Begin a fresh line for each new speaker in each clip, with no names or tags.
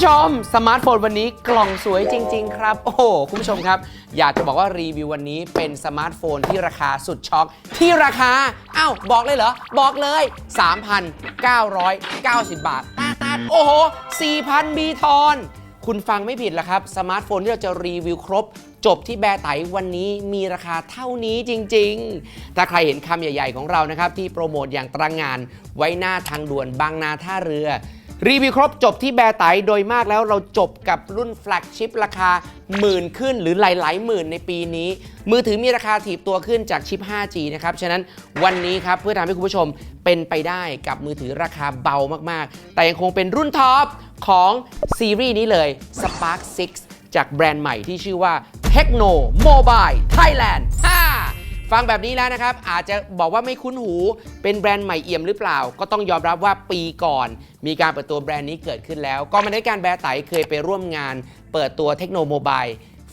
ผู้ชม สมาร์ทโฟนวันนี้กล่องสวยจริง ๆ ครับ โอ้โห คุณผู้ชมครับ อยากจะบอกว่ารีวิววันนี้เป็นสมาร์ทโฟนที่ราคาสุดช็อก ที่ราคา อ้าว บอกเลยเหรอ บอกเลย 3,990 บาทตาตาโอ้โห 4,000 บีทอน คุณฟังไม่ผิดละครับ สมาร์ทโฟนที่เราจะรีวิวครบจบที่แบร์ไตวันนี้มีราคาเท่านี้จริง ๆ ถ้าใครเห็นคำใหญ่ ๆ ของเรานะครับที่โปรโมทอย่างตระงานไว้หน้าทางด่วนบางนาท่าเรือ รีวิวครบจบที่แบร์ไตโดยมากแล้วเราจบกับรุ่นแฟลกชิพราคาหมื่นขึ้นหรือหลาย ๆ หมื่นในปีนี้ มือถือมีราคาถีบตัวขึ้นจากชิป 5G นะครับ ฉะนั้นวันนี้ครับ เพื่อทำให้คุณผู้ชมเป็นไปได้กับมือถือราคาเบามาก ๆ แต่ยังคงเป็นรุ่นท็อปของซีรีส์นี้เลย Spark 6 จากแบรนด์ใหม่ที่ชื่อว่า Techno Mobile Thailand 5ฟังแบบนี้แล้วนะครับ อาจจะบอกว่าไม่คุ้นหูเป็นแบรนด์ใหม่เอี่ยมหรือเปล่า ก็ต้องยอมรับว่าปีก่อน มีการเปิดตัวแบรนด์นี้เกิดขึ้นแล้วก็มาได้การแบร์ไตเคยไปร่วมงาน เปิดตัวเทคโนโมบาย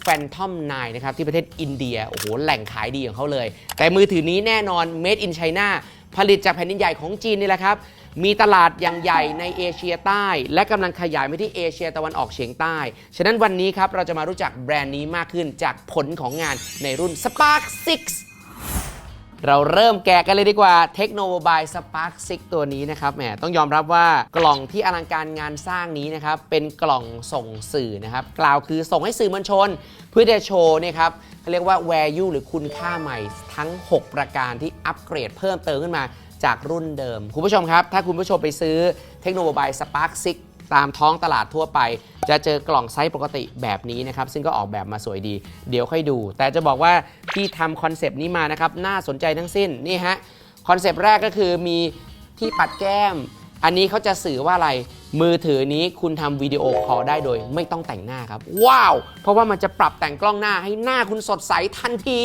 Phantom 9นะครับที่ประเทศอินเดียโอ้โหแหล่งขายดีของเขาเลย แต่มือถือนี้แน่นอน Made in China ผลิตจากแผ่นดินใหญ่ของจีนนี่แหละครับ มีตลาดอย่างใหญ่ในเอเชียใต้ และกำลังขยายไปที่เอเชียตะวันออกเฉียงใต้ ฉะนั้นวันนี้ครับเราจะมารู้จักแบรนด์นี้มากขึ้นจากผลของงานในรุ่น Spark 6 เราเริ่มแกะกันเลยดีกว่าเทคโนโลบายสปาร์คซิกตัวนี้นะครับแหมต้องยอมรับว่ากล่องที่อลังการงานสร้างนี้นะครับ เป็นกล่องส่งสื่อนะครับ กล่าวคือส่งให้สื่อมวลชน เพื่อจะโชว์เนี่ยครับเขาเรียกว่า value หรือคุณค่าใหม่ทั้ง 6 ประการที่อัปเกรดเพิ่มเติมขึ้นมาจากรุ่นเดิม คุณผู้ชมครับ ถ้าคุณผู้ชมไปซื้อเทคโนโลบายสปาร์คซิก ตามท้องตลาดทั่วไป จะเจอกล่องไซส์ปกติแบบนี้นะครับ ซึ่งก็ออกแบบมาสวยดี เดี๋ยวค่อยดู แต่จะบอกว่าที่ทำคอนเซปต์นี้มานะครับ น่าสนใจทั้งสิ้นนี่ฮะคอนเซปต์แรกก็คือมีที่ปัดแก้ม อันนี้เขาจะสื่อว่าอะไร มือถือนี้คุณทำวิดีโอคอลได้โดย ไม่ต้องแต่งหน้าครับ ว้าว เพราะว่ามันจะปรับแต่งกล้องหน้าให้หน้าคุณสดใสทันที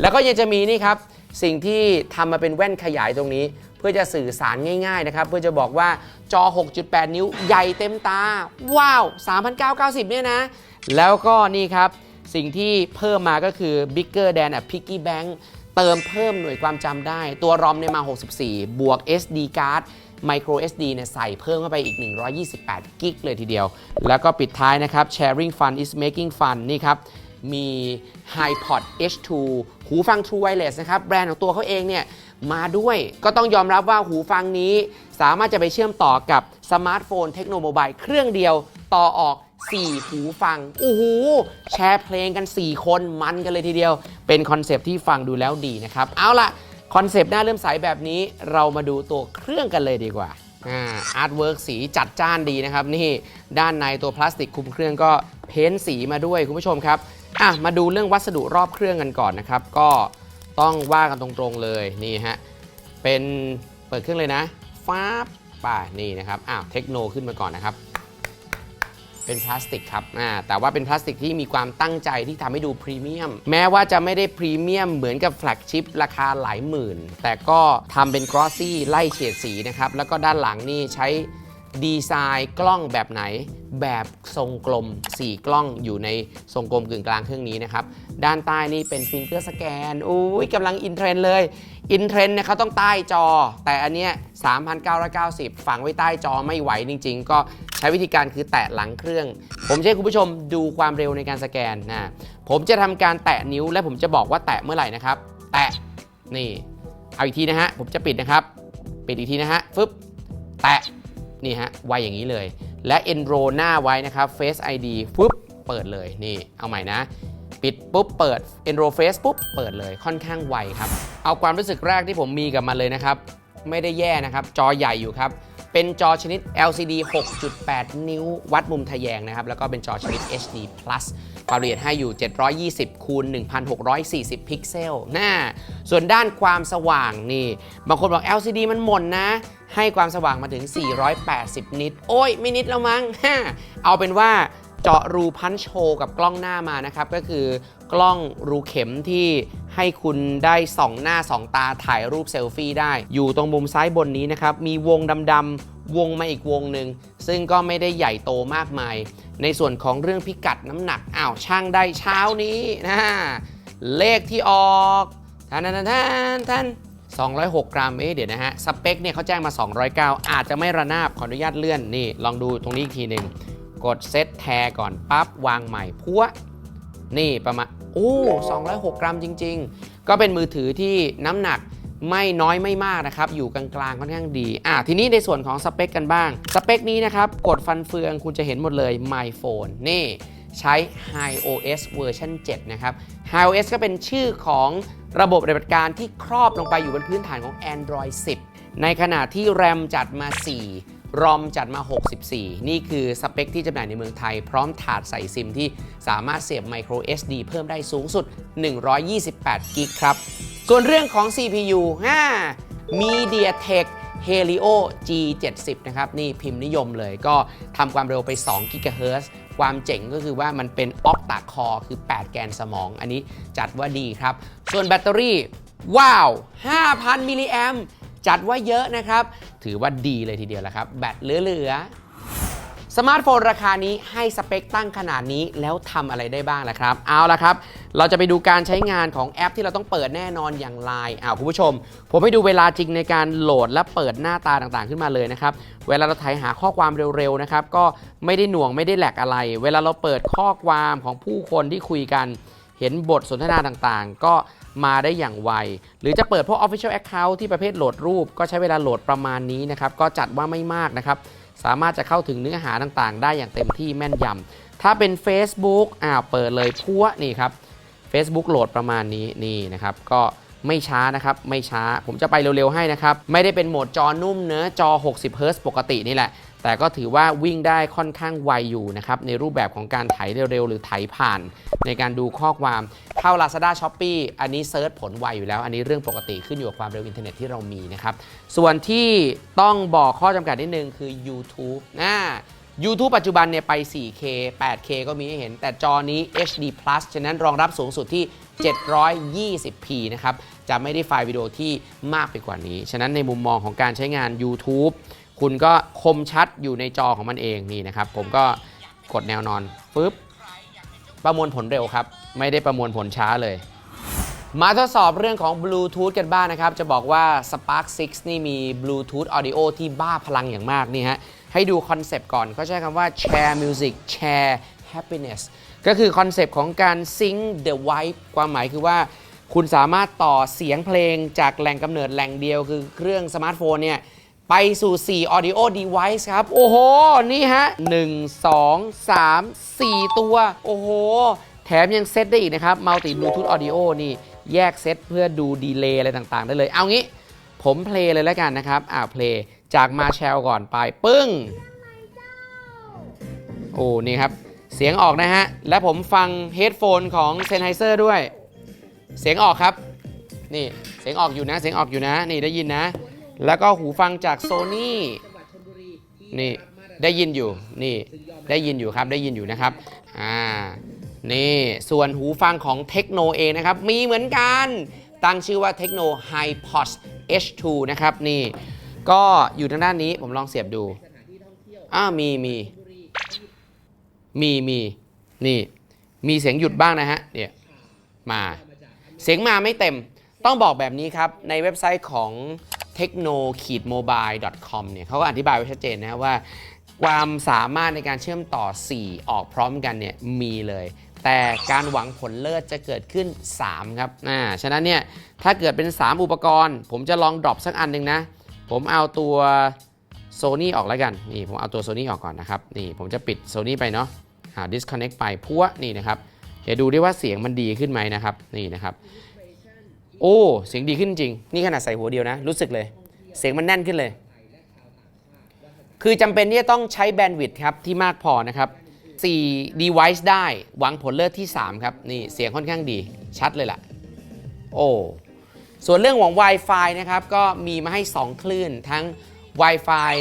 แล้วก็ยังจะมีนี่ครับสิ่งที่ทำมาเป็นแว่นขยายตรงนี้ พื่อจะสื่อสารง่ายๆนะครับเพื่อจะบอกว่าจอ 6.8 นิ้วใหญ่เต็มตา ว้าว 3,990 เนี่ยนะ แล้วก็นี่ครับ สิ่งที่เพิ่มมาก็คือ Bigger than a Piggy Bank เติมเพิ่มหน่วยความจำได้ ตัวรอมเนี่ยมา 64 บวก SD card Micro SD เนี่ยใส่เพิ่มเข้าไปอีก 128 กิกเลยทีเดียว แล้วก็ปิดท้ายนะครับ Sharing fun is making fun นี่ครับ มี HiPod H2 หูฟัง True Wireless นะครับ แบรนด์ของตัวเขาเองเนี่ย มาด้วย ก็ต้องยอมรับว่าหูฟังนี้สามารถจะไปเชื่อมต่อกับสมาร์ทโฟนเทคโนโมบายเครื่องเดียวต่อออก 4 หูฟังโอ้โหแชร์เพลงกัน 4 คนมันกันเลยทีเดียว เป็นคอนเซปที่ฟังดูแล้วดีนะครับ เอาล่ะ คอนเซปต์หน้าเริ่มใสแบบนี้ เรามาดูตัวเครื่องกันเลยดีกว่าอาร์ตเวิร์กสีจัดจ้านดีนะครับ นี่ด้านในตัวพลาสติกคุมเครื่องก็เพ้นสีมาด้วยคุณผู้ชมครับอะมาดูเรื่องวัสดุรอบเครื่องกันก่อนนะครับ ก็ ต้องว่ากันตรงๆเลยนี่ฮะเป็นเปิดเครื่องเลยนะฟ้าป่านี่นะครับอ้าวเทคโนขึ้นมาก่อนนะครับ เป็นพลาสติกครับอ่าแต่ว่าเป็นพลาสติกที่มีความตั้งใจที่ทำให้ดูพรีเมียม แม้ว่าจะไม่ได้พรีเมียมเหมือนกับแฟลกชิพราคาหลายหมื่น แต่ก็ทำเป็นกรอสซี่ไล่เฉดสีนะครับ แล้วก็ด้านหลังนี่ใช้ ดีไซน์กล้องแบบไหน แบบทรงกลม 4 กล้องอยู่ในทรงกลมกึ่งกลางเครื่องนี้นะครับ ด้านใต้นี่เป็นฟิงเกอร์สแกนอุ้ยกำลังอินเทรนเลย อินเทรนเนี่ยเขาต้องใต้จอ แต่อันเนี้ย 3,990 ฝังไว้ใต้จอไม่ไหวจริง ๆ ก็ใช้วิธีการคือแตะหลังเครื่อง ผมจะให้คุณผู้ชมดูความเร็วในการสแกนนะ ผมจะทำการแตะนิ้วและผมจะบอกว่าแตะเมื่อไหร่นะครับ แตะ นี่ เอาอีกทีนะฮะ ผมจะปิดนะครับ ปิดอีกทีนะฮะ ฟึบ แตะ นี่ฮะไวอย่างนี้เลย และ enroll หน้าไว้นะครับ Face ID ฟึบเปิดเลยนี่เอาใหม่นะ ปิดปุ๊บเปิด enroll face ปุ๊บเปิดเลยค่อนข้างไวครับ เอาความรู้สึกแรกที่ผมมีกับมันเลยนะครับ ไม่ได้แย่นะครับ จอใหญ่อยู่ครับเป็นจอชนิด LCD 6.8 นิ้ว วัดมุมทะแยงนะครับ แล้วก็เป็นจอชนิด HD Plus ความละเอียดให้อยู่ 720คูณ1640 พิกเซลน่าส่วนด้านความสว่างนี่ บางคนบอก LCD มันหม่นนะ ให้ความสว่างมาถึง 480 นิต โอ้ย ไม่นิดแล้วมั้ง เอาเป็นว่าเจาะรูพันโฮกับกล้องหน้ามานะครับ ก็คือกล้องรูเข็มที่ให้คุณได้ส่องหน้าส่องตาถ่ายรูปเซลฟี่ได้ อยู่ตรงมุมซ้ายบนนี้นะครับ มีวงดำๆวงมาอีกวงหนึ่ง ซึ่งก็ไม่ได้ใหญ่โตมากมาย ในส่วนของเรื่องพิกัดน้ำหนักอ้าวช่างได้เช้านี้นะเลขที่ออกท่านท่านท่านท่าน 206 กรัม เอ๊ะเดี๋ยวนะฮะ สเปคเนี่ยเขาแจ้งมา 209 อาจจะไม่ระนาบ ขออนุญาตเลื่อน นี่ ลองดูตรงนี้อีกทีหนึ่ง กดเซตแทก่อนปั๊บ วางใหม่พัว นี่ประมาณ โอ้ 206 กรัมจริง ๆ ก็เป็นมือถือที่น้ำหนักไม่น้อยไม่มากนะครับ อยู่กลางๆค่อนข้างดีอะทีนี้ในส่วนของสเปคกันบ้าง สเปคนี้นะครับ กดฟันเฟืองคุณจะเห็นหมดเลย My Phone นี่ ใช้ HiOS เวอร์ชัน7 นะครับ HiOS ก็เป็นชื่อของระบบปฏิบัติการที่ครอบลงไปอยู่บนพื้นฐานของ Android 10 ในขณะที่ RAM จัดมา 4 ROM จัดมา 64 นี่คือสเปคที่จำหน่ายในเมืองไทย พร้อมถาดใส่ซิมที่สามารถเสียบ Micro SD เพิ่มได้สูงสุด 128 กิกครับ ส่วนเรื่องของ CPU 5 MediaTek Helio G70 นะครับ นี่พิมพ์นิยมเลยก็ทำความเร็วไป 2 GHz ความเจ๋งก็คือว่ามันเป็นออกตาคอคือ 8 แกนสมอง อันนี้จัดว่าดีครับ ส่วนแบตเตอรี่ ว้าว 5,000 มิลลิแอมจัดว่าเยอะนะครับ ถือว่าดีเลยทีเดียวละครับ แบตเหลือๆ สมาร์ทโฟนราคานี้ให้สเปคตั้งขนาดนี้แล้วทำอะไรได้บ้างล่ะครับ เอาละครับ เราจะไปดูการใช้งานของแอปที่เราต้องเปิดแน่นอนอย่าง Line อ้าวคุณผู้ชม ผมให้ดูเวลาจริงในการโหลดและเปิดหน้าตาต่างๆ ขึ้นมาเลยนะครับ เวลาเราไถหาข้อความเร็วๆนะครับก็ไม่ได้หน่วงไม่ได้แหลกอะไร เวลาเราเปิดข้อความของผู้คนที่คุยกัน เห็นบทสนทนาต่างๆ ก็มาได้อย่างไว หรือจะเปิดพวก Official Account ที่ประเภทโหลดรูป ก็ใช้เวลาโหลดประมาณนี้นะครับก็จัดว่าไม่มากนะครับ สามารถจะเข้าถึงเนื้อหาต่างๆ ได้อย่างเต็มที่แม่นยำถ้าเป็น Facebook อ่าเปิดเลยพัวนี่ครับ Facebook โหลดประมาณนี้นี่นะครับ ก็ไม่ช้านะครับ ไม่ช้าผมจะไปเร็วๆให้นะครับ ไม่ได้เป็นโหมดจอนุ่มเนื้อจอ 60 Hz ปกตินี่แหละ แต่ก็ถือว่าวิ่งได้ค่อนข้างไวอยู่นะครับ ในรูปแบบของการไถเร็วๆ หรือไถผ่าน ในการดูข้อความเข้า Lazada Shopee อันนี้เซิร์ชผลไวอยู่แล้ว อันนี้เรื่องปกติขึ้นอยู่กับความเร็วอินเทอร์เน็ตที่เรามีนะครับ ส่วนที่ต้องบอกข้อจำกัดนิดนึงคือ YouTube นะ YouTube ปัจจุบันเนี่ยไป 4K 8K ก็มีให้เห็น แต่จอนี้ HD Plus ฉะนั้นรองรับสูงสุดที่ 720p นะครับ จะไม่ได้ไฟล์วิดีโอที่มากไปกว่านี้ ฉะนั้นในมุมมองของการใช้งาน YouTube คุณก็คมชัดอยู่ในจอของมันเองนี่นะครับ ผมก็กดแนวนอนปึ๊บประมวลผลเร็วครับ ไม่ได้ประมวลผลช้าเลย มาทดสอบเรื่องของบลูทูธกันบ้างนะครับ จะบอกว่า Spark 6 นี่มีบลูทูธออดิโอที่บ้าพลังอย่างมากนี่ฮะให้ดูคอนเซปต์ก่อนเขาใช้คำว่า share music share happiness ก็คือคอนเซปต์ของการ sync the vibe ความหมายคือว่า คุณสามารถต่อเสียงเพลงจากแหล่งกำเนิดแหล่งเดียวคือเครื่องสมาร์ทโฟนเนี่ย ไปสู่ 4 audio device ครับ โอ้โห นี่ฮะ 1 2 3 4 ตัว โอ้โห แถมยังเซตได้อีกนะครับ Multi Bluetooth Audio นี่แยกเซตเพื่อดูดีเลย์อะไรต่างๆ ได้เลย เอางี้ ผมเพลย์เลยแล้วกันนะครับ อ่าเพลย์จากมาแชลก่อนไป ปึ้ง โอ้ นี่ครับ เสียงออกนะฮะ และผมฟังเฮดโฟนของ Sennheiser ด้วย เสียงออกครับ นี่ เสียงออกอยู่นะ เสียงออกอยู่นะ นี่ได้ยินนะ แล้วก็หูฟังจาก Sony นี่ได้ยินอยู่นี่ได้ยินอยู่ครับได้ยินอยู่นะครับอ่านี่ส่วนหูฟังของเทคโนเองนะครับ มีเหมือนกัน ตั้งชื่อว่าเทคโน HiPods H2 นะครับนี่ก็อยู่ทางด้านนี้ผมลองเสียบดูอ้ามีมีมีมีนี่ มีเสียงหยุดบ้างนะฮะเนี่ยมาเสียงมาไม่เต็มต้องบอกแบบนี้ครับ ในเว็บไซต์ของ techno-mobile.com เนี่ยเขาก็อธิบายไว้ชัดเจนนะครับว่า ความสามารถในการเชื่อมต่อ 4 ออกพร้อมกันเนี่ยมีเลย แต่การหวังผลเลิศจะเกิดขึ้น 3 ครับอ่าฉะนั้นเนี่ยถ้าเกิดเป็น 3 อุปกรณ์ ผมจะลองดรอปสักอันหนึ่งนะ ผมเอาตัว Sony ออกแล้วกัน นี่ผมเอาตัว Sony ออกก่อนนะครับ นี่ผมจะปิด Sony ไปเนาะอ่า disconnect ไปพัวนี่นะครับ เดี๋ยวดูด้วยว่าเสียงมันดีขึ้นไหมนะครับ นี่นะครับ โอ้เสียงดีขึ้นจริง นี่ขนาดใส่หัวเดียวนะ รู้สึกเลย เสียงมันแน่นขึ้นเลย คือจำเป็นที่จะต้องใช้แบนด์วิดต์ครับที่มากพอนะครับ4 device ได้หวังผลเลิศที่ 3 ครับ นี่เสียงค่อนข้างดีชัดเลยล่ะ โอ้ส่วนเรื่องของ Wi-Fi นะครับ ก็มีมาให้ 2 คลื่นทั้ง Wi-Fi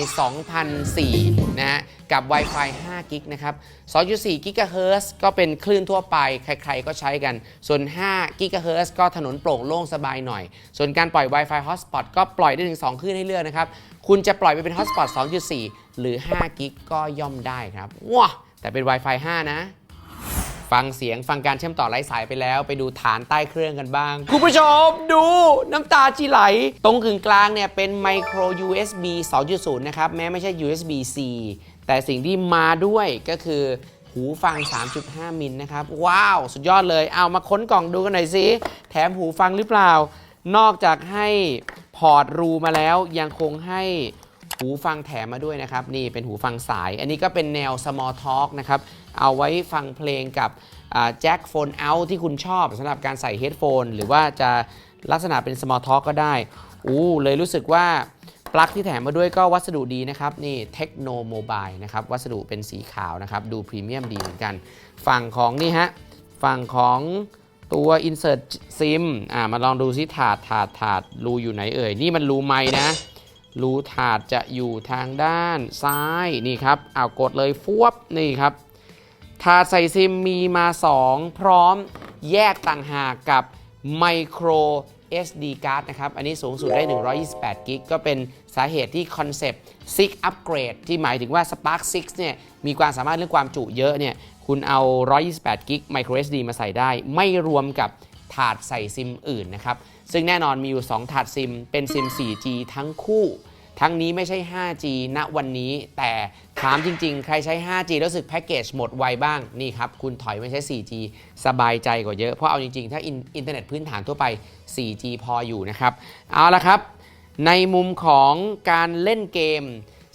2004 นะฮะกับ Wi-Fi 5 กิกนะครับ 2.4 กิกะเฮิร์ก็เป็นคลื่นทั่วไป ใครๆ ก็ใช้กัน ส่วน 5 กิกะเฮิร์ก็ถนนโปร่งโล่งสบายหน่อย ส่วนการปล่อย Wi-Fi Hotspot ก็ปล่อยได้ถึง 2 คลื่นให้เลือกนะครับ คุณจะปล่อยไปเป็น Hotspot 2.4 หรือ 5 กิกก็ย่อมได้ครับว้าแต่เป็น Wi-Fi 5 นะ ฟังเสียงฟังการเชื่อมต่อไร้สายไปแล้ว ไปดูฐานใต้เครื่องกันบ้าง คุณผู้ชมดูน้ำตาจีไหล ตรงกึ่งกลางเนี่ยเป็น micro USB 2.0 นะครับ แม้ไม่ใช่ USB C แต่สิ่งที่มาด้วยก็คือหูฟัง 3.5 มิลนะครับ ว้าว สุดยอดเลย เอามาค้นกล่องดูกันหน่อยสิ แถมหูฟังหรือเปล่า นอกจากให้พอร์ตรูมาแล้วยังคงให้ หูฟังแถมมาด้วยนะครับ นี่เป็นหูฟังสาย อันนี้ก็เป็นแนว small talk นะครับ เอาไว้ฟังเพลงกับแจ็คโฟนเอาที่คุณชอบสำหรับการใส่เฮดโฟนหรือว่าจะลักษณะเป็น small talk ก็ได้อู้เลยรู้สึกว่าปลั๊กที่แถมมาด้วยก็วัสดุดีนะครับ นี่เทคโนโมบายนะครับ วัสดุเป็นสีขาวนะครับ ดูพรีเมียมดีเหมือนกัน ฝั่งของนี่ฮะ ฝั่งของตัว insert sim อ่ามาลองดูซิถาดถาดถาดรูอยู่ไหนเอ่ย นี่มันรูไม้นะ รูถาดจะอยู่ทางด้านซ้ายนี่ครับเอากดเลยฟวบนี่ครับถาดใส่ซิมมีมา 2 พร้อมแยกต่างหากกับ Micro SD card นะครับ อันนี้สูงสุดได้ 128 กิก ก็เป็นสาเหตุที่คอนเซปต์6 Upgrade ที่หมายถึงว่า Spark 6 เนี่ย มีความสามารถเรื่องความจุเยอะเนี่ย คุณเอา 128 กิก Micro SD มาใส่ได้ ไม่รวมกับถาดใส่ซิมอื่นนะครับ ซึ่งแน่นอนมีอยู่ 2 ถาดซิม เป็นซิม 4G ทั้งคู่ ทั้งนี้ไม่ใช่ 5G ณวันนี้ แต่ถามจริง ๆ ใครใช้ 5G แล้วรู้สึกแพ็กเกจหมดไวบ้าง นี่ครับ คุณถอยไมาใช้ 4G สบายใจกว่าเยอะ เพราะเอาจริง ๆ ถ้าอินเทอร์เน็ตพื้นฐานทั่วไป 4G พออยู่นะครับ เอาละครับ ในมุมของการเล่นเกม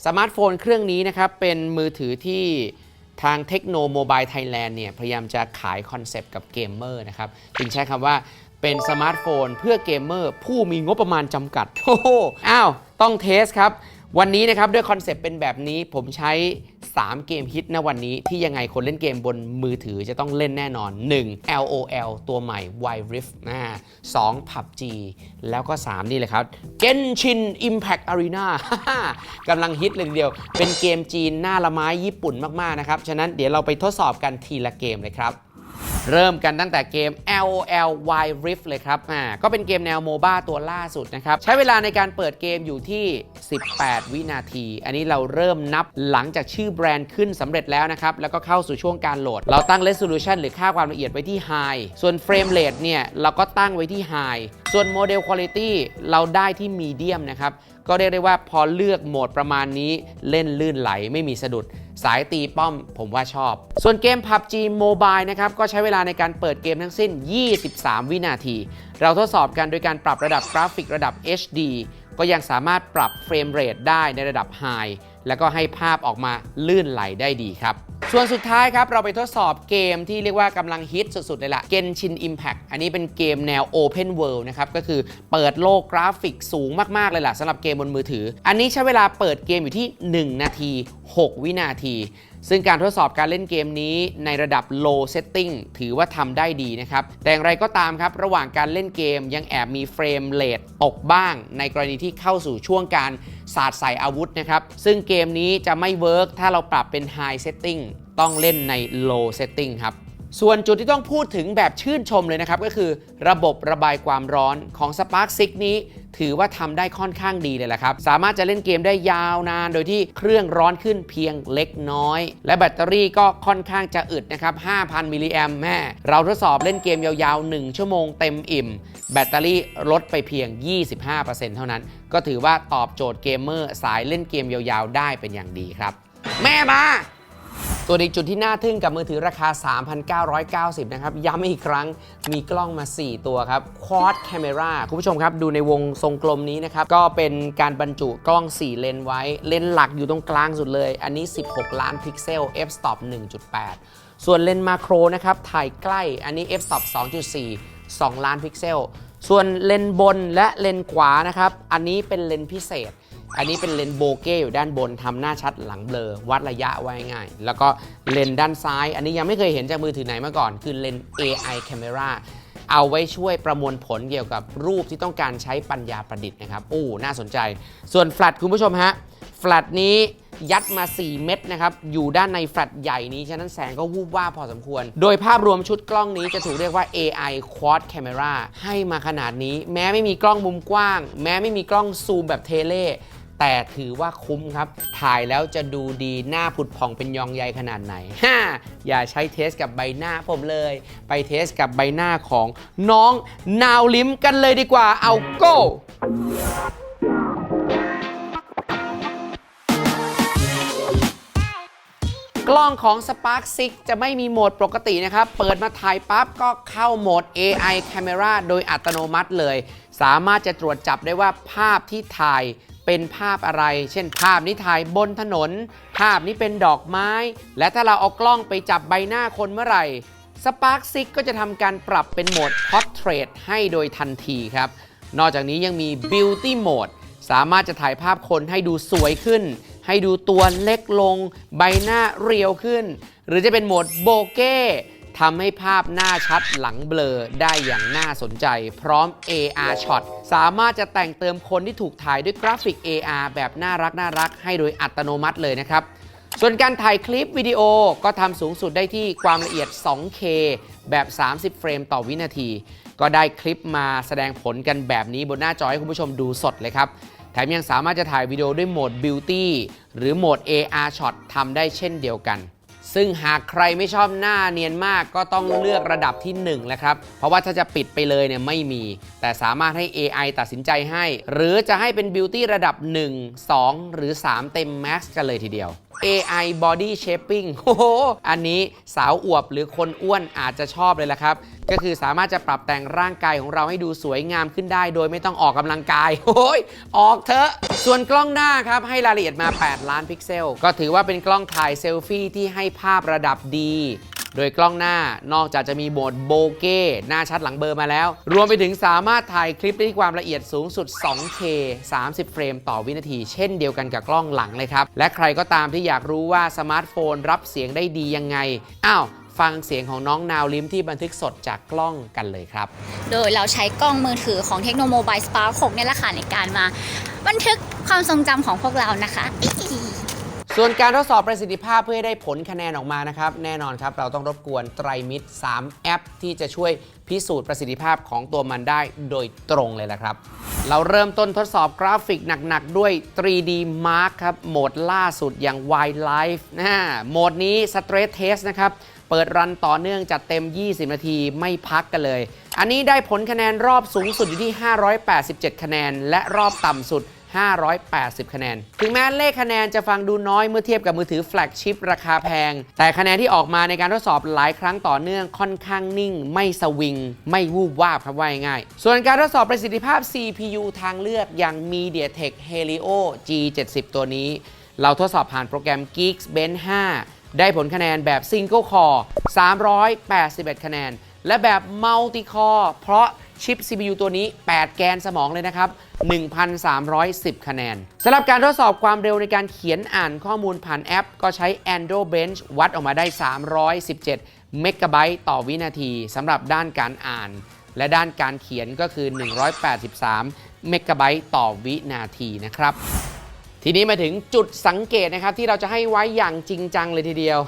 สมาร์ทโฟนเครื่องนี้นะครับ เป็นมือถือที่ ทางเทคโนโมบายไทยแลนด์เนี่ยพยายามจะขายคอนเซปต์กับเกมเมอร์นะครับจึงใช้คำว่าเป็นสมาร์ทโฟนเพื่อเกมเมอร์ผู้มีงบประมาณจำกัด โอ้โหอ้าว ต้องเทสครับ วันนี้นะครับด้วยคอนเซปต์เป็นแบบนี้ผมใช้ 3 เกมฮิตนะวันนี้ที่ยังไงคนเล่นเกมบนมือถือจะต้องเล่นแน่นอน 1. LOL ตัวใหม่ Wild Rift นะ2 PUBG แล้วก็ 3 นี่เลยครับ Genshin Impact Arena กำลังฮิตเลยทีเดียว เป็นเกมจีนหน้าละไม้ญี่ปุ่นมาก ๆ นะครับ ฉะนั้นเดี๋ยวเราไปทดสอบกันทีละเกมเลยครับ เริ่มกันตั้งแต่เกม LOL Wild Rift เลยครับ อ่า ก็เป็นเกมแนวโมบ้าตัวล่าสุดนะครับ ใช้เวลาในการเปิดเกมอยู่ที่ 18 วินาที อันนี้เราเริ่มนับหลังจากชื่อแบรนด์ขึ้นสำเร็จแล้วนะครับ แล้วก็เข้าสู่ช่วงการโหลด เราตั้ง resolution หรือค่าความละเอียดไว้ที่ high ส่วน frame rate เนี่ย เราก็ตั้งไว้ที่ high ส่วน model quality เราได้ที่ medium นะครับ ก็เรียกได้ว่าพอเลือกโหมดประมาณนี้เล่นลื่นไหลไม่มีสะดุด สายตีป้อมผมว่าชอบ ส่วนเกม PUBG Mobile นะครับ ก็ใช้เวลาในการเปิดเกมทั้งสิ้น 23 วินาที เราทดสอบกันโดยการปรับระดับกราฟิกระดับ HD ก็ยังสามารถปรับเฟรมเรทได้ในระดับ High แล้วก็ให้ภาพออกมาลื่นไหลได้ดีครับ ส่วนสุดท้ายครับ เราไปทดสอบเกมที่เรียกว่ากำลังฮิตสุด ๆ เลยละ Genshin Impact อันนี้เป็นเกมแนว Open World นะครับ ก็คือเปิดโลกกราฟิกสูงมาก ๆ เลยล่ะสำหรับเกมบนมือถือ อันนี้ใช้เวลาเปิดเกมอยู่ที่ 1 นาที 6 วินาที ซึ่งการทดสอบการเล่นเกมนี้ในระดับ low setting ถือว่าทำได้ดีนะครับ แต่อย่างไรก็ตามครับ ระหว่างการเล่นเกมยังแอบมีเฟรมเลทตกบ้าง ในกรณีที่เข้าสู่ช่วงการสาดใส่อาวุธนะครับ ซึ่งเกมนี้จะไม่เวิร์กถ้าเราปรับเป็น high setting ต้องเล่นใน low setting ครับ ส่วนจุดที่ต้องพูดถึงแบบชื่นชมเลยนะครับ ก็คือระบบระบายความร้อนของ Spark 6 นี้ ถือว่าทำได้ค่อนข้างดีเลยแหละครับ สามารถจะเล่นเกมได้ยาวนาน โดยที่เครื่องร้อนขึ้นเพียงเล็กน้อย และแบตเตอรี่ก็ค่อนข้างจะอึดนะครับ 5,000 มิลลิแอมแม่เราทดสอบเล่นเกมยาวๆ 1 ชั่วโมงเต็มอิ่ม แบตเตอรี่ลดไปเพียง 25%เท่านั้น ก็ถือว่าตอบโจทย์เกมเมอร์สายเล่นเกมยาวๆ ได้เป็นอย่างดีครับ แม่มา ส่วนอีกจุดที่น่าทึ่งกับมือถือราคา 3,990 นะครับ ย้ำอีกครั้งมีกล้องมา 4 ตัวครับ Quad Camera คุณผู้ชมครับ ดูในวงทรงกลมนี้นะครับ ก็เป็นการบรรจุกล้อง 4 เลนไว้ เลนหลักอยู่ตรงกลางสุดเลย อันนี้ 16 ล้านพิกเซล f stop 1.8 ส่วนเลนมาโครนะครับ ถ่ายใกล้ อันนี้ f stop 2.4 2 ล้านพิกเซล ส่วนเลนบนและเลนขวานะครับ อันนี้เป็นเลนพิเศษ อันนี้เป็นเลนส์โบเก้อยู่ด้านบนทำหน้าชัดหลังเบลอวัดระยะไว้ง่าย แล้วก็เลนส์ด้านซ้าย อันนี้ยังไม่เคยเห็นจากมือถือไหนมาก่อน คือเลนส์ AI Camera เอาไว้ช่วยประมวลผลเกี่ยวกับรูปที่ต้องการใช้ปัญญาประดิษฐ์นะครับอู้น่าสนใจ ส่วนแฟลชคุณผู้ชมฮะแฟลชนี้ยัดมา 4 เม็ดนะครับ อยู่ด้านในแฟลชใหญ่นี้ ฉะนั้นแสงก็วูบว่าพอสมควร โดยภาพรวมชุดกล้องนี้จะถูกเรียกว่า AI Quad Camera ให้มาขนาดนี้ แม้ไม่มีกล้องมุมกว้าง แม้ไม่มีกล้องซูมแบบเทเล แต่ถือว่าคุ้มครับ ถ่ายแล้วจะดูดีหน้าผุดผ่องเป็นยองใยขนาดไหนฮ่าอย่าใช้เทสกับใบหน้าผมเลย ไปเทสกับใบหน้าของน้องนาวลิ้มกันเลยดีกว่าเอาโก้กล้องของ Spark 6 จะไม่มีโหมดปกตินะครับ เปิดมาถ่ายปั๊บก็เข้าโหมด AI Camera โดยอัตโนมัติเลย สามารถจะตรวจจับได้ว่าภาพที่ถ่าย เป็นภาพอะไร เช่น ภาพนี้ถ่ายบนถนน ภาพนี้เป็นดอกไม้ และถ้าเราเอากล้องไปจับใบหน้าคนเมื่อไหร่ Spark 6ก็จะทำการปรับเป็นโหมด Portrait ให้โดยทันทีครับ นอกจากนี้ยังมี Beauty Mode สามารถจะถ่ายภาพคนให้ดูสวยขึ้น ให้ดูตัวเล็กลง ใบหน้าเรียวขึ้น หรือจะเป็นโหมดโบเก้ ทำให้ภาพหน้าชัดหลังเบลอได้อย่างน่าสนใจ พร้อม AR Shot สามารถจะแต่งเติมคนที่ถูกถ่ายด้วยกราฟิก AR แบบน่ารักน่ารักให้โดยอัตโนมัติเลยนะครับ ส่วนการถ่ายคลิปวิดีโอก็ทำสูงสุดได้ที่ความละเอียด 2K แบบ 30 เฟรมต่อวินาที ก็ได้คลิปมาแสดงผลกันแบบนี้บนหน้าจอให้คุณผู้ชมดูสดเลยครับแถมยังสามารถจะถ่ายวิดีโอด้วยโหมด Beauty หรือโหมด AR Shot ทำได้เช่นเดียวกัน ซึ่งหากใครไม่ชอบหน้าเนียนมากก็ต้องเลือกระดับที่1แหละครับ เพราะว่าถ้าจะปิดไปเลยเนี่ยไม่มี แต่สามารถให้ AI ตัดสินใจให้ หรือจะให้เป็น Beauty ระดับ 1 2 หรือ 3 เต็ม Max กันเลยทีเดียว AI Body Shaping โอ้โห อันนี้สาวอวบหรือคนอ้วนอาจจะชอบเลยละครับ ก็คือสามารถจะปรับแต่งร่างกายของเราให้ดูสวยงามขึ้นได้ โดยไม่ต้องออกกำลังกาย โอ้ย ออกเถอะ ส่วนกล้องหน้าครับ ให้รายละเอียดมา 8 ล้านพิกเซล ก็ถือว่าเป็นกล้องถ่ายเซลฟี่ที่ให้ภาพระดับดี โดยกล้องหน้านอกจากจะมีโหมดโบเก้หน้าชัดหลังเบอร์มาแล้ว รวมไปถึงสามารถถ่ายคลิปได้ที่ความละเอียดสูงสุด 2K 30 เฟรมต่อวินาที เช่นเดียวกันกับกล้องหลังเลยครับ และใครก็ตามที่อยากรู้ว่าสมาร์ทโฟนรับเสียงได้ดียังไง อ้าว ฟังเสียงของน้องนาวลิมที่บันทึกสดจากกล้องกันเลยครับ
โดยเราใช้กล้องมือถือของเทคโนโมบายสปาร์6เนี่ยแหละค่ะในการมา บันทึกความทรงจำของพวกเรานะคะ
ส่วนการทดสอบประสิทธิภาพเพื่อให้ได้ผลคะแนนออกมานะครับ แน่นอนครับ เราต้องรบกวนไตรมิตร 3 แอป ที่จะช่วยพิสูจน์ประสิทธิภาพของตัวมันได้โดยตรงเลยละครับ เราเริ่มต้นทดสอบกราฟิกหนักๆ ด้วย 3D Mark ครับโหมดล่าสุดอย่าง Wildlife นะโหมดนี้ Stress Test นะครับ เปิดรันต่อเนื่องจัดเต็ม 20 นาทีไม่พักกันเลย อันนี้ได้ผลคะแนนรอบสูงสุดอยู่ที่ 587 คะแนน และรอบต่ำสุด 580 คะแนน ถึงแม้เลขคะแนนจะฟังดูน้อยเมื่อเทียบกับมือถือแฟลกชิพราคาแพง แต่คะแนนที่ออกมาในการทดสอบหลายครั้งต่อเนื่องค่อนข้างนิ่ง ไม่สวิง ไม่วูบวาบครับว่าง่าย ส่วนการทดสอบประสิทธิภาพ CPU ทางเลือกอย่าง MediaTek Helio G70 ตัวนี้ เราทดสอบผ่านโปรแกรม Geekbench 5 ได้ผลคะแนนแบบ Single Core 381 คะแนน และแบบ Multi Core เพราะชิป CPU ตัวนี้ 8 แกนสมองเลยนะครับ 1,310 คะแนนสำหรับการทดสอบความเร็วในการเขียนอ่านข้อมูลผ่านแอป ก็ใช้ Andro Bench วัดออกมาได้ 317 เมกะไบต์ต่อวินาทีสำหรับด้านการอ่าน และด้านการเขียนก็คือ 183 เมกะไบต์ต่อวินาทีนะครับ ทีนี้มาถึงจุดสังเกตนะครับที่เราจะให้ไว้อย่างจริงจังเลยทีเดียว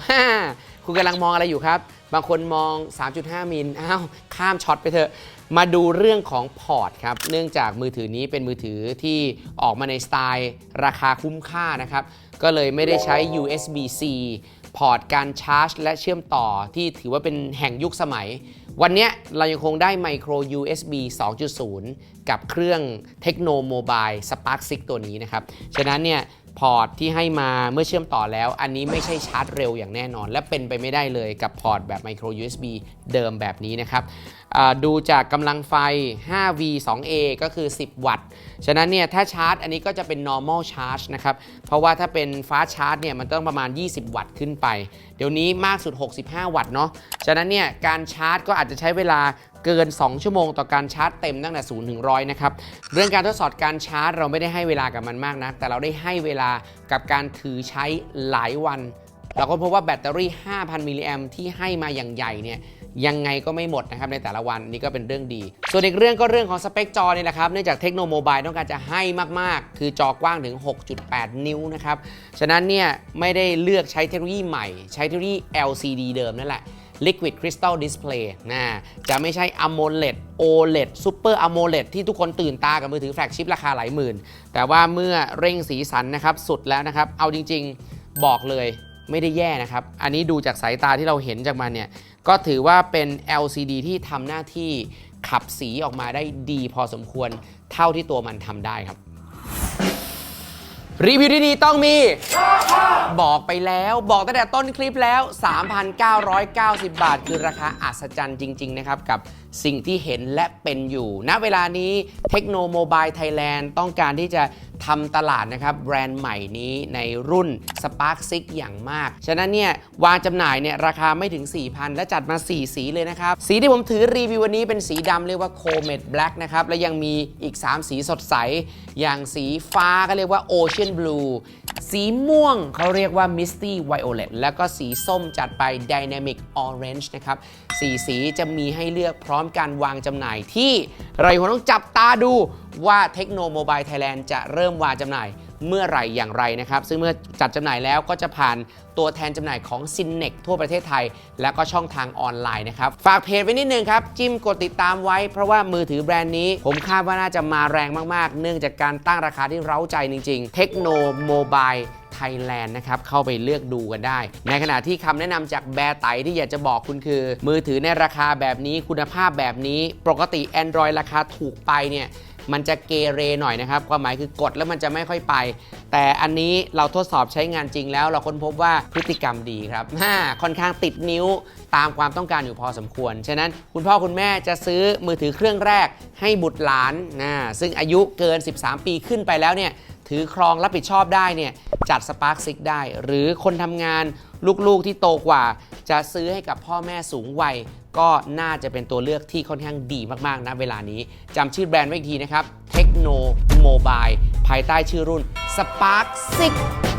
คุณกำลังมองอะไรอยู่ครับ บางคนมอง 3.5 มิลอ้าวข้ามช็อตไปเถอะมาดูเรื่องของพอร์ตครับ เนื่องจากมือถือนี้เป็นมือถือที่ออกมาในสไตล์ราคาคุ้มค่านะครับ ก็เลยไม่ได้ใช้ USB-C พอร์ตการชาร์จ และเชื่อมต่อที่ถือว่าเป็นแห่งยุคสมัย วันนี้เรายังคงได้ไมโคร USB 2.0 กับเครื่องเทคโนโมบาย Spark 6 ตัวนี้นะครับ ฉะนั้นเนี่ย พอร์ตที่ให้มาเมื่อเชื่อมต่อแล้ว อันนี้ไม่ใช่ชาร์จเร็วอย่างแน่นอน และเป็นไปไม่ได้เลยกับพอร์ตแบบ Micro USB เดิมแบบนี้นะครับดูจากกำลังไฟ 5V 2A ก็คือ 10 วัตต์ ฉะนั้นเนี่ยถ้าชาร์จอันนี้ก็จะเป็น normal charge นะครับ เพราะว่าถ้าเป็น fast charge เนี่ยมันต้องประมาณ 20 วัตต์ขึ้นไป เดี๋ยวนี้มากสุด 65 วัตต์เนาะ ฉะนั้นเนี่ยการชาร์จก็อาจจะใช้เวลา เกิน 2 ชั่วโมงต่อการชาร์จเต็มตั้งแต่0ถึง100นะครับ เรื่องการทดสอบการชาร์จเราไม่ได้ให้เวลากับมันมากนะ แต่เราได้ให้เวลากับการถือใช้หลายวันเราก็พบว่าแบตเตอรี่ 5,000 มิลลิแอมที่ให้มาอย่างใหญ่เนี่ยยังไงก็ไม่หมดนะครับในแต่ละวันนี่ก็เป็นเรื่องดี ส่วนอีกเรื่องก็เรื่องของสเปคจอนี่แหละครับ เนื่องจากเทคโนโมบายต้องการจะให้มาก ๆ คือจอกว้างถึง 6.8 นิ้วนะครับ ฉะนั้นเนี่ยไม่ได้เลือกใช้เทคโนโลยีใหม่ ใช้เทคโนโลยี LCD เดิมนั่นแหละ Liquid Crystal Display นะจะไม่ใช่ AMOLED OLED Super AMOLED ที่ทุกคนตื่นตากับมือถือแฟลกชิพราคาหลายหมื่น แต่ว่าเมื่อเร่งสีสันนะครับสุดแล้วนะครับ เอาจริงๆบอกเลยไม่ได้แย่นะครับ อันนี้ดูจากสายตาที่เราเห็นจากมันเนี่ย ก็ถือว่าเป็น LCD ที่ทำหน้าที่ขับสีออกมาได้ดีพอสมควรเท่าที่ตัวมันทำได้ครับ รีวิวที่ดีต้องมี บอกไปแล้วบอกตั้งแต่ต้นคลิปแล้ว 3,990 บาท คือราคาอัศจรรย์จริง ๆ นะครับ กับสิ่งที่เห็นและเป็นอยู่ ณเวลานี้เทคโนโมบายไทยแลนด์ต้องการที่จะ ทำตลาดนะครับแบรนด์ใหม่นี้ในรุ่น Spark 6 อย่างมาก ฉะนั้นเนี่ยวางจำหน่ายเนี่ยราคาไม่ถึง 4,000 และจัดมา 4 สีเลยนะครับ สีที่ผมถือรีวิววันนี้เป็นสีดำเรียกว่า Comet Black นะครับ และยังมีอีก 3 สีสดใส อย่างสีฟ้าก็เรียกว่า Ocean Blue สีม่วงเขาเรียกว่า Misty Violet แล้วก็สีส้มจัดไป Dynamic Orange นะครับสีสีจะมีให้เลือกพร้อมการวางจำหน่ายที่เราคงต้องจับตาดูว่าเทคโนโมบายไทยแลนด์จะเริ่มริ่มวางจำหน่ายเมื่อไหร่อย่างไรนะครับ ซึ่งเมื่อจัดจำหน่ายแล้วก็จะผ่านตัวแทนจำหน่ายของ s i n n e c ทั่วประเทศไทย และก็ช่องทางออนไลน์นะครับ ฝากเพจไว้นิดนึงครับ จิ้มกดติดตามไว้ เพราะว่ามือถือแบรนด์นี้ ผมคาดว่าน่าจะมาแรงมากๆ เนื่องจากการตั้งราคาที่เร้าใจจริง ๆ เทคโนโมบายไทยแลนด์นะครับ เข้าไปเลือกดูกันได้ ในขณะที่คำแนะนำจากแบร์ไตที่อยากจะบอกคุณคือ มือถือในราคาแบบนี้คุณภาพแบบนี้ ปกติ Android ราคาถูกไปเนี่ย มันจะเกเรหน่อยนะครับ ความหมายคือกดแล้วมันจะไม่ค่อยไป แต่อันนี้เราทดสอบใช้งานจริงแล้ว เราค้นพบว่าพฤติกรรมดีครับฮ่าค่อนข้างติดนิ้วตามความต้องการอยู่พอสมควร ฉะนั้นคุณพ่อคุณแม่จะซื้อมือถือเครื่องแรกให้บุตรหลานนะซึ่งอายุเกิน 13 ปีขึ้นไปแล้วเนี่ยถือครองรับผิดชอบได้เนี่ยจัด Spark 6 ได้ หรือคนทำงานลูกๆที่โตกว่า จะซื้อให้กับพ่อแม่สูงวัย ก็น่าจะเป็นตัวเลือกที่ค่อนข้างดีมากๆนะเวลานี้จำชื่อแบรนด์ไว้อีกทีนะครับ Techno Mobile ภายใต้ชื่อรุ่น Spark 6